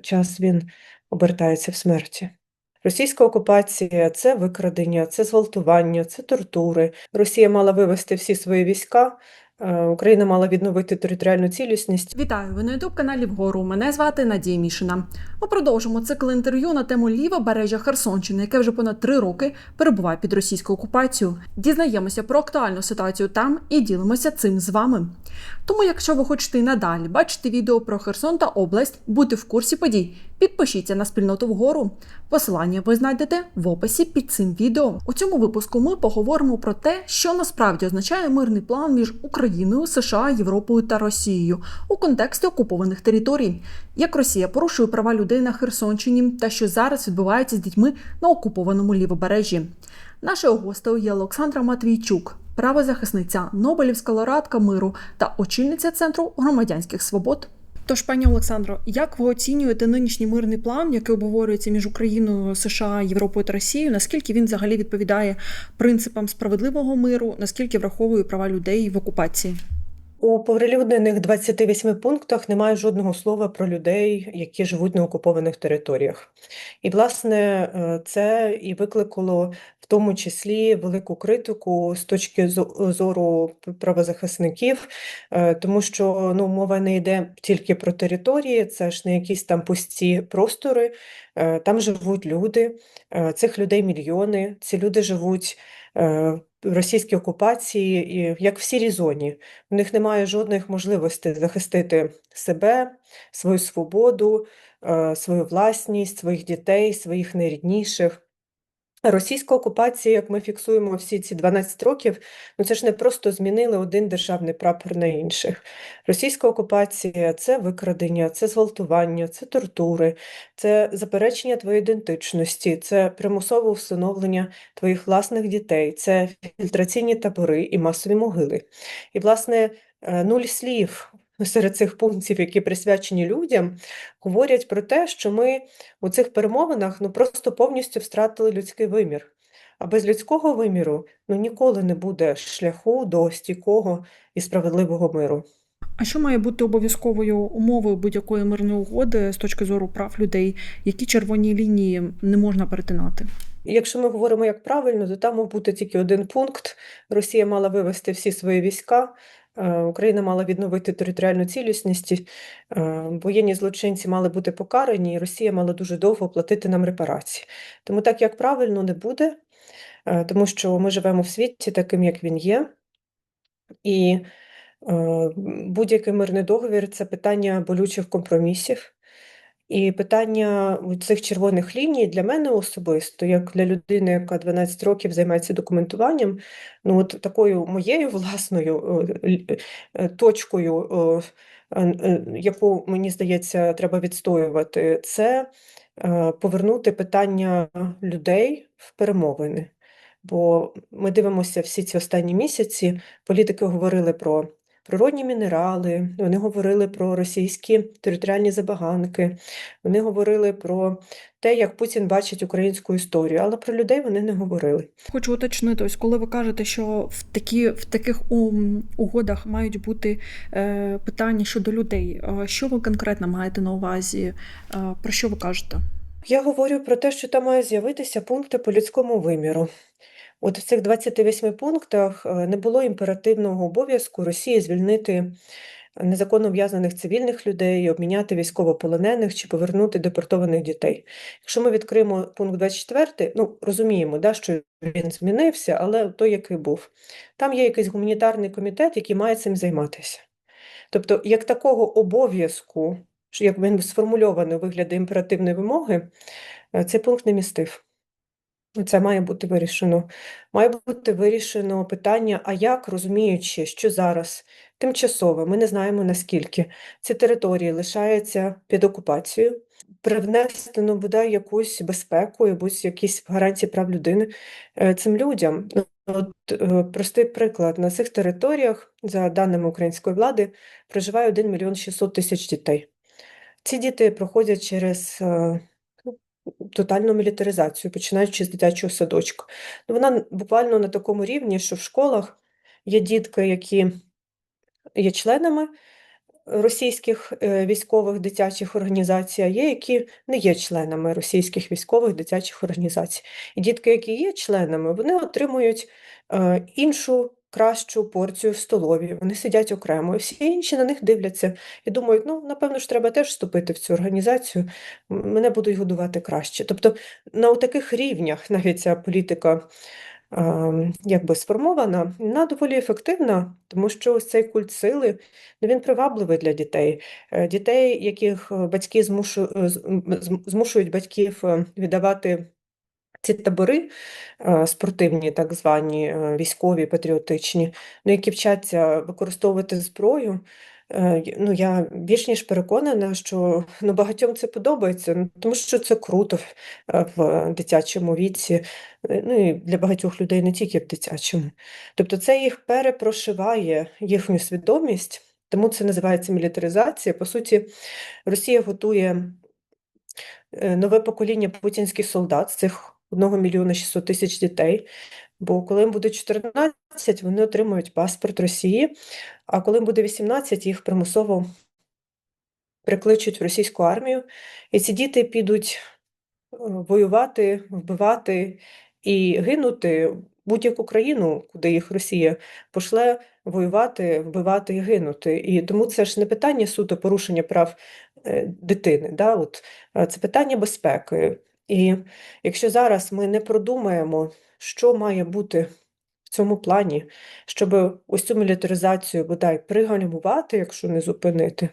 час він обертається в смерті. Російська окупація це викрадення, це зґвалтування, це тортури. Росія мала вивести всі свої війська, Україна мала відновити територіальну цілісність. Вітаю! Ви на ютуб каналі Вгору. Мене звати Надія Мішина. Ми продовжимо цикл інтерв'ю на тему лівобережжя Херсонщини, яке вже понад три роки перебуває під російською окупацією. Дізнаємося про актуальну ситуацію там і ділимося цим з вами. Тому, якщо ви хочете і надалі бачити відео про Херсон та область, бути в курсі подій, підпишіться на спільноту вгору. Посилання ви знайдете в описі під цим відео. У цьому випуску ми поговоримо про те, що насправді означає мирний план між Україною, США, Європою та Росією у контексті окупованих територій, як Росія порушує права людей на Херсонщині та що зараз відбувається з дітьми на окупованому лівобережжі. Нашою гостею є Олександра Матвійчук, правозахисниця, Нобелівська лауреатка миру та очільниця Центру громадянських свобод. Тож, пані Олександро, як ви оцінюєте нинішній мирний план, який обговорюється між Україною, США, Європою та Росією? Наскільки він взагалі відповідає принципам справедливого миру? Наскільки враховує права людей в окупації? У поврелюднених 28 пунктах немає жодного слова про людей, які живуть на окупованих територіях. І, власне, е, це і викликало в тому числі велику критику з точки зору правозахисників, е, тому що ну, мова не йде тільки про території, це ж не якісь там пусті простори, е, там живуть люди, цих людей мільйони, ці люди живуть російській окупації, як в сірій зоні. У них немає жодних можливостей захистити себе, свою свободу, е, свою власність, своїх дітей, своїх найрідніших. Російська окупація, як ми фіксуємо всі ці 12 років, ну це ж не просто змінили один державний прапор на інших. Російська окупація це викрадення, це зґвалтування, це тортури, це заперечення твоєї ідентичності, це примусове встановлення твоїх власних дітей, це фільтраційні табори і масові могили. І, власне, е, нуль слів серед цих пунктів, які присвячені людям, говорять про те, що ми у цих перемовинах ну, просто повністю втратили людський вимір. А без людського виміру ну, ніколи не буде шляху до стійкого і справедливого миру. А що має бути обов'язковою умовою будь-якої мирної угоди з точки зору прав людей? Які червоні лінії не можна перетинати? Якщо ми говоримо як правильно, то там бути тільки один пункт. Росія мала вивести всі свої війська, Україна мала відновити територіальну цілісність, е, воєнні злочинці мали бути покарані, і Росія мала дуже довго платити нам репарації. Тому так як правильно не буде, е, тому що ми живемо в світі таким, як він є, і е, будь-який мирний договір це питання болючих компромісів. І питання цих червоних ліній для мене особисто, як для людини, яка 12 років займається документуванням, ну от такою моєю власною е, точкою, е, е, яку мені здається, треба відстоювати, це повернути питання людей в перемовини. Бо ми дивимося всі ці останні місяці, політики говорили про природні мінерали, вони говорили про російські територіальні забаганки, вони говорили про те, як Путін бачить українську історію, але про людей вони не говорили. Хочу уточнити, ось коли ви кажете, що в такі в таких угодах мають бути е, питання щодо людей. е, Що ви конкретно маєте на увазі? Е, про що ви кажете? Я говорю про те, що там має з'явитися пункти по людському виміру. От в цих 28 пунктах е, не було імперативного обов'язку Росії звільнити незаконно ув'язнених цивільних людей, обміняти військовополонених чи повернути депортованих дітей. Якщо ми відкриємо пункт 24, ну розуміємо, да, що він змінився, але той, який був, там є якийсь гуманітарний комітет, який має цим займатися. Тобто, як такого обов'язку, як він сформульований у вигляді імперативної вимоги, е, цей пункт не містив. Це має бути вирішено. Має бути вирішено питання, а як, розуміючи, що зараз тимчасово, ми не знаємо наскільки ці території лишаються під окупацією, привнести ну, бодай якусь безпеку, якусь якісь гарантії прав людини е, цим людям. Ну, От, е, простий приклад. На цих територіях, за даними української влади, проживає 1 мільйон 600 тисяч дітей. Ці діти проходять через е, ну, тотальну мілітаризацію, починаючи з дитячого садочку. Ну, вона буквально на такому рівні, що в школах є дітки, які є членами російських е, військових дитячих організацій, а є, які не є членами російських військових дитячих організацій. І дітки, які є членами, вони отримують е, іншу кращу порцію в столові. Вони сидять окремо, і всі інші на них дивляться і думають, ну, напевно ж, треба теж вступити в цю організацію, мене будуть годувати краще. Тобто на таких рівнях навіть ця політика якби сформована, вона доволі ефективна, тому що ось цей культ сили, ну, він привабливий для дітей. Е, Дітей, яких е, батьки змушу- змушують батьків е, віддавати ці табори е, спортивні, так звані, е, військові, патріотичні, ну, які вчаться використовувати зброю. Е, Ну, я більш ніж переконана, що ну, багатьом це подобається, ну, тому що це круто в дитячому віці, ну і для багатьох людей не тільки в дитячому. Тобто це їх перепрошиває їхню свідомість, тому це називається мілітаризація. По суті, Росія готує нове покоління путінських солдат з цих 1 мільйона 600 тисяч дітей. Бо коли їм буде 14, вони отримують паспорт Росії, а коли їм буде 18, їх примусово прикличуть в російську армію, і ці діти підуть е, воювати, вбивати і гинути будь-яку країну, куди їх Росія пошле воювати, вбивати і гинути. І тому це ж не питання суто порушення прав е, дитини, да? От, це питання безпеки. І якщо зараз ми не продумаємо, що має бути в цьому плані, щоб ось цю мілітаризацію бодай пригальмувати, якщо не зупинити.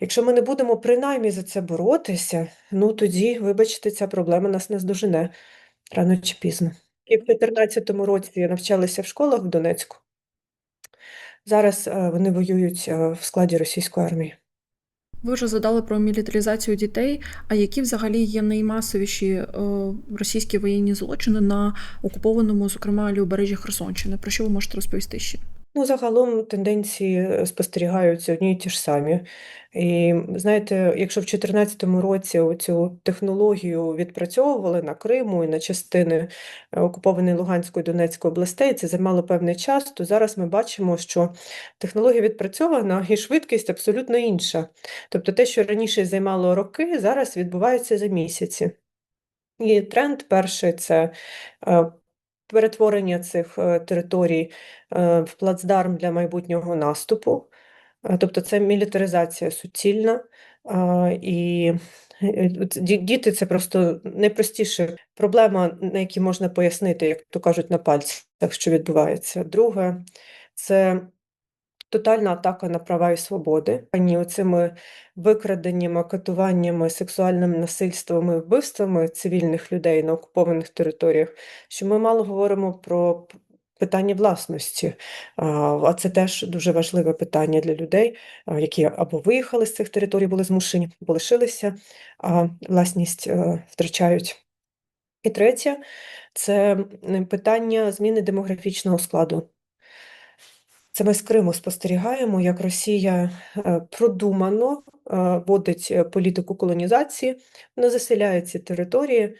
Якщо ми не будемо принаймні за це боротися, ну тоді, вибачте, ця проблема нас не здожене рано чи пізно. І в 2014 році навчалися в школах в Донецьку. Зараз е, вони воюють е, в складі російської армії. Ви вже задали про мілітаризацію дітей. А які взагалі є наймасовіші е, російські воєнні злочини на окупованому, зокрема, лівобережжі Херсонщини? Про що ви можете розповісти ще? Ну, загалом тенденції е, спостерігаються одні й ті ж самі. І знаєте, якщо в 2014 році цю технологію відпрацьовували на Криму і на частини е, окупованої Луганської Донецької областей, це займало певний час, то зараз ми бачимо, що технологія відпрацьована і швидкість абсолютно інша. Тобто те, що раніше займало роки, зараз відбувається за місяці. І тренд перший це е, перетворення цих е, територій е, в плацдарм для майбутнього наступу. Е, Тобто це мілітаризація суцільна. І діти це просто найпростіша проблема, на якій можна пояснити, як то кажуть, на пальцях, що відбувається. Друге, це тотальна атака на права і свободи. Ані оцими викраденнями, катуваннями, сексуальним насильством і вбивствами цивільних людей на окупованих територіях, що ми мало говоримо про питання власності. А це теж дуже важливе питання для людей, які або виїхали з цих територій, були змушені, або лишилися, а власність е, втрачають. І третє це питання зміни демографічного складу. Це ми з Криму спостерігаємо, як Росія е, продумано е, вводить е, політику колонізації, вона заселяє ці території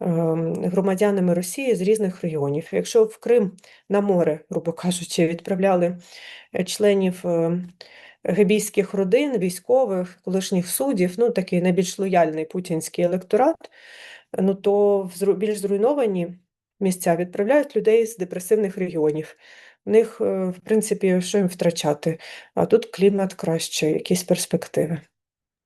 ем, громадянами Росії з різних регіонів. Якщо в Крим на море, грубо кажучи, відправляли членів гебійських родин, військових, колишніх суддів, ну такий найбільш лояльний путінський електорат, ну то в більш зруйновані місця відправляють людей з депресивних регіонів. Них, е, в принципі, що їм втрачати? А тут клімат краще, якісь перспективи.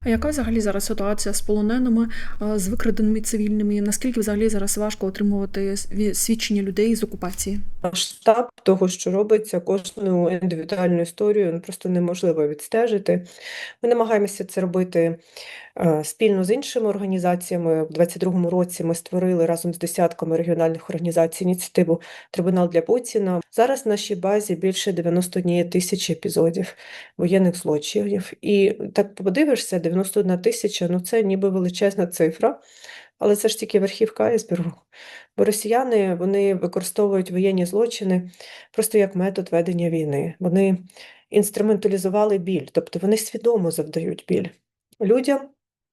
А яка взагалі зараз ситуація з полоненими, з викраденими цивільними? Наскільки взагалі зараз важко отримувати свідчення людей з окупації? Масштаб того, що робиться, кожну індивідуальну історію ну, просто неможливо відстежити. Ми намагаємося це робити е, спільно з іншими організаціями. В 2022 році ми створили разом з десятками регіональних організацій ініціативу Трибунал для Путіна. Зараз в нашій базі більше 91 тисячі епізодів воєнних злочинів. І так подивишся, 91 тисяча, ну це ніби величезна цифра. Але це ж тільки верхівка айсбергу. Бо росіяни вони використовують воєнні злочини просто як метод ведення війни. Вони інструменталізували біль, тобто вони свідомо завдають біль людям,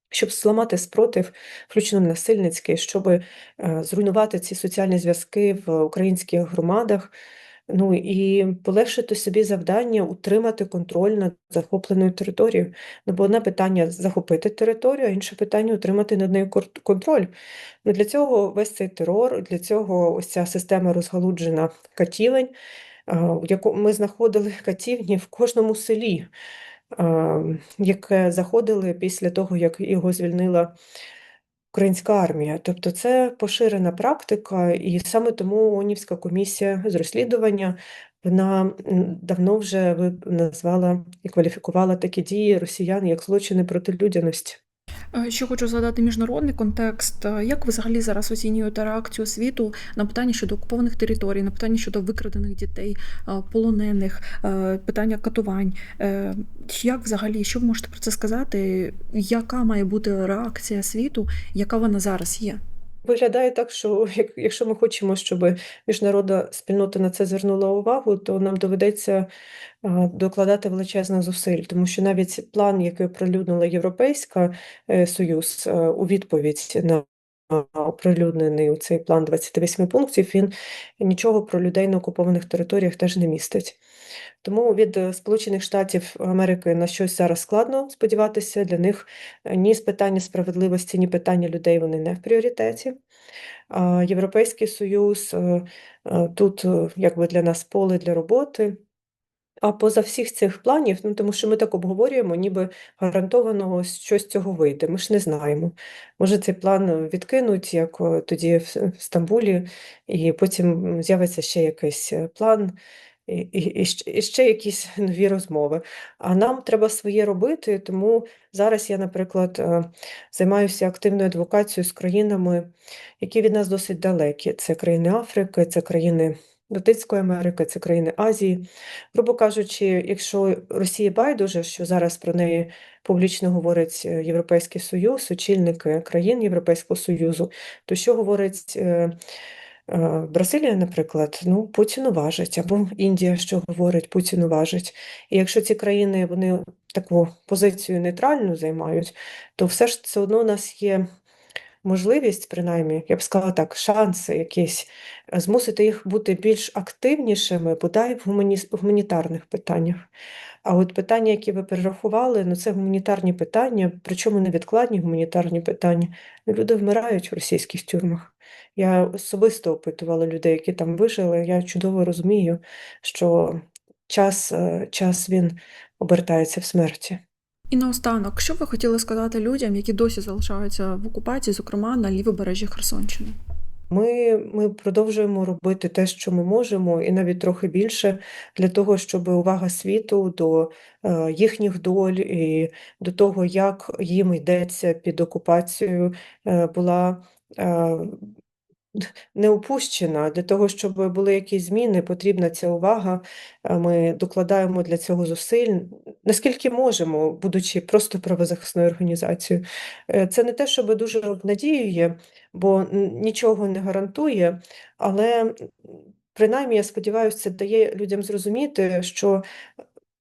щоб зламати спротив, включно насильницький, щоб е, зруйнувати ці соціальні зв'язки в українських громадах. Ну і полегшити собі завдання утримати контроль над захопленою територією. Ну, бо одне питання захопити територію, а інше питання утримати над нею контроль. Ну, для цього весь цей терор, для цього ось ця система розгалуджена катівень, в яку ми знаходили катівні в кожному селі, яке заходили після того, як його звільнила українська армія. Тобто це поширена практика, і саме тому ООНівська комісія з розслідування вона давно вже назвала і кваліфікувала такі дії росіян як злочини проти людяності. Е, Ще хочу згадати міжнародний контекст. Е, Як ви взагалі зараз оцінюєте реакцію світу на питання щодо окупованих територій, на питання щодо викрадених дітей, е, полонених, питання катувань? Як взагалі, що ви можете про це сказати? Яка має бути реакція світу, яка вона зараз є? Виглядає так, що якщо ми хочемо, щоб міжнародна спільнота на це звернула увагу, то нам доведеться докладати величезних зусиль, тому що навіть план, який оприлюднила Європейська е, Союз е, у відповідь на а, оприлюднений цей план 28 пунктів, він нічого про людей на окупованих територіях теж не містить. Тому від е, Сполучених Штатів Америки на щось зараз складно сподіватися. Для них е, ні з питання справедливості, ні питання людей вони не в пріоритеті. Європейський Союз е, е, тут е, якби для нас поле для роботи. А поза всіх цих планів, ну тому що ми так обговорюємо, ніби гарантовано щось цього вийде. Ми ж не знаємо. Може, цей план е, відкинуть, як е, тоді в Стамбулі, і потім з'явиться ще якийсь е, план, і, і, і, ще- якісь нові розмови. А нам треба своє робити, тому зараз я, наприклад, е, займаюся активною адвокацією з країнами, які від нас досить далекі. Це країни Африки, це країни Латинської Америки, це країни Азії. Грубо кажучи, якщо Росії байдуже, що зараз про неї публічно говорить е, Європейський Союз, очільники країн Європейського Союзу, то що говорить е, е, Бразилія, наприклад, ну, Путіну важить, або Індія, що говорить, Путіну важить. І якщо ці країни вони таку позицію нейтральну займають, то все ж все одно у нас є можливість, принаймні, я б сказала так, шанси якісь е, змусити їх бути більш активнішими, бодай в гумані... гуманітарних питаннях. А от питання, які ви перерахували, ну це гуманітарні питання, причому невідкладні гуманітарні питання. Ну, Люди вмирають в російських тюрмах. Я особисто опитувала людей, які там вижили. Я чудово розумію, що час, е, час він обертається в смерті. І наостанок, що б ви хотіли сказати людям, які досі залишаються в окупації, зокрема на лівобережжі Херсонщини? Ми, ми продовжуємо робити те, що ми можемо, і навіть трохи більше для того, щоб увага світу до е, їхніх доль і до того, як їм йдеться під окупацією, е, була е, не упущена. Для того, щоб були якісь зміни, потрібна ця увага. Е, Ми докладаємо для цього зусиль, наскільки можемо, будучи просто правозахисною організацією. Е, Це не те, щоб дуже обнадіює, бо нічого не гарантує, але принаймні, я сподіваюся, це дає людям зрозуміти, що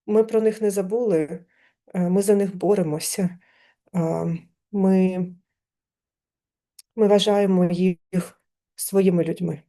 ми про них не забули, е, ми за них боремося. Ми, ми вважаємо їх своїми людьми.